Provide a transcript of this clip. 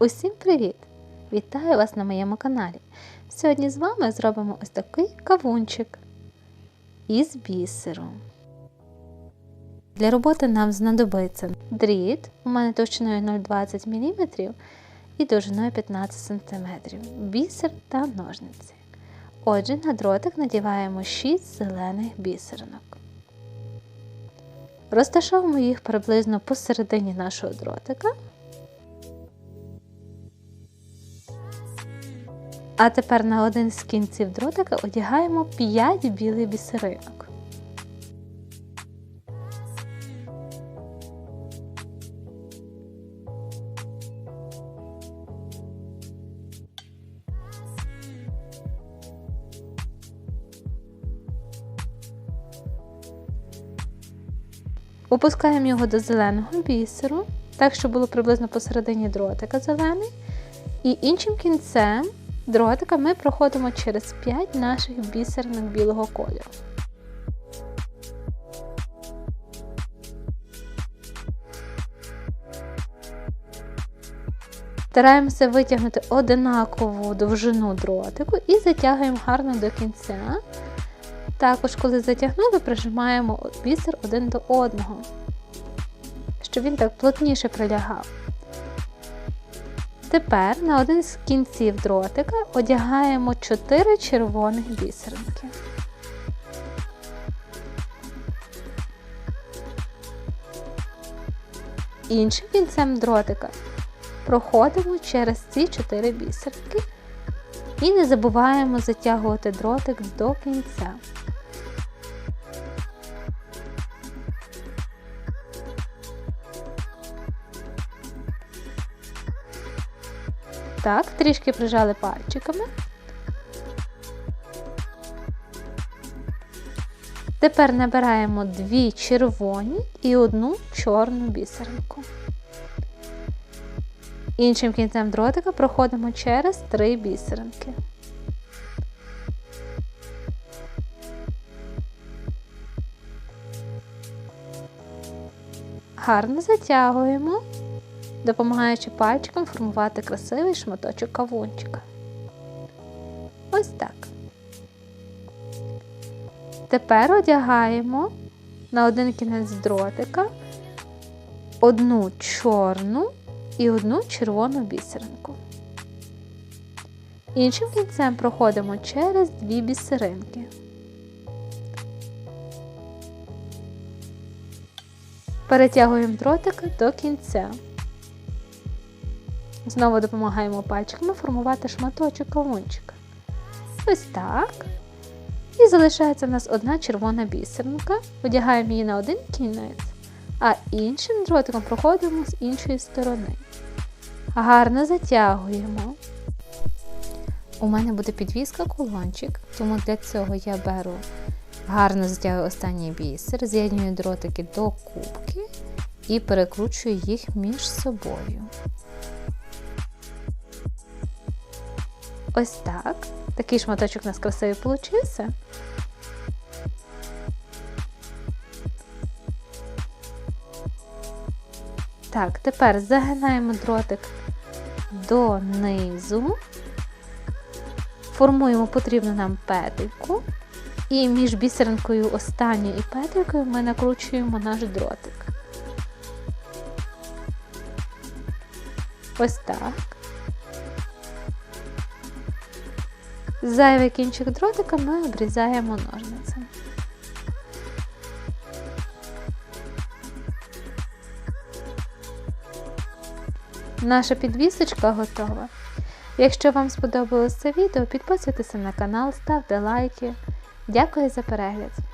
Усім привіт! Вітаю вас на моєму каналі. Сьогодні з вами зробимо ось такий кавунчик із бісером. Для роботи нам знадобиться дріт, у мене товщиною 0,20 мм і довжиною 15 см, бісер та ножниці. Отже, на дротик надіваємо 6 зелених бісеринок. Розташовуємо їх приблизно посередині нашого дротика. А тепер на один з кінців дротика одягаємо 5 білих бісеринок. Опускаємо його до зеленого бісеру, так, щоб було приблизно посередині дротика зелений. І іншим кінцем дротика ми проходимо через 5 наших бісеринок білого кольору. Стараємося витягнути одинакову довжину дротику і затягуємо гарно до кінця. Також, коли затягнули, прижимаємо бісер один до одного, щоб він так плотніше прилягав. Тепер на один з кінців дротика одягаємо 4 червоних бісеринки. Іншим кінцем дротика проходимо через ці 4 бісеринки і не забуваємо затягувати дротик до кінця. Так, трішки прижали пальчиками. Тепер набираємо дві червоні і одну чорну бісеринку. Іншим кінцем дротика проходимо через три бісеринки. Гарно затягуємо допомагаючи пальчиком формувати красивий шматочок кавунчика. Ось так. Тепер одягаємо на один кінець дротика одну чорну і одну червону бісеринку. Іншим кінцем проходимо через дві бісеринки. Перетягуємо дротика до кінця. Знову допомагаємо пальчиками формувати шматочок кавунчика. Ось так. І залишається у нас одна червона бісеринка. Одягаємо її на один кінець, а іншим дротиком проходимо з іншої сторони. Гарно затягуємо. У мене буде підвіска кулончик, тому для цього я беру гарно затягую останній бісер, з'єднюю дротики до кубки і перекручую їх між собою. Ось так. Такий шматочок у нас красивий получився. Так, тепер загинаємо дротик донизу, формуємо потрібну нам петельку, і між бісеринкою останньою і петелькою ми накручуємо наш дротик. Ось так. Зайвий кінчик дротика ми обрізаємо ножницями. Наша підвісочка готова. Якщо вам сподобалось це відео, підписуйтесь на канал, ставте лайки. Дякую за перегляд!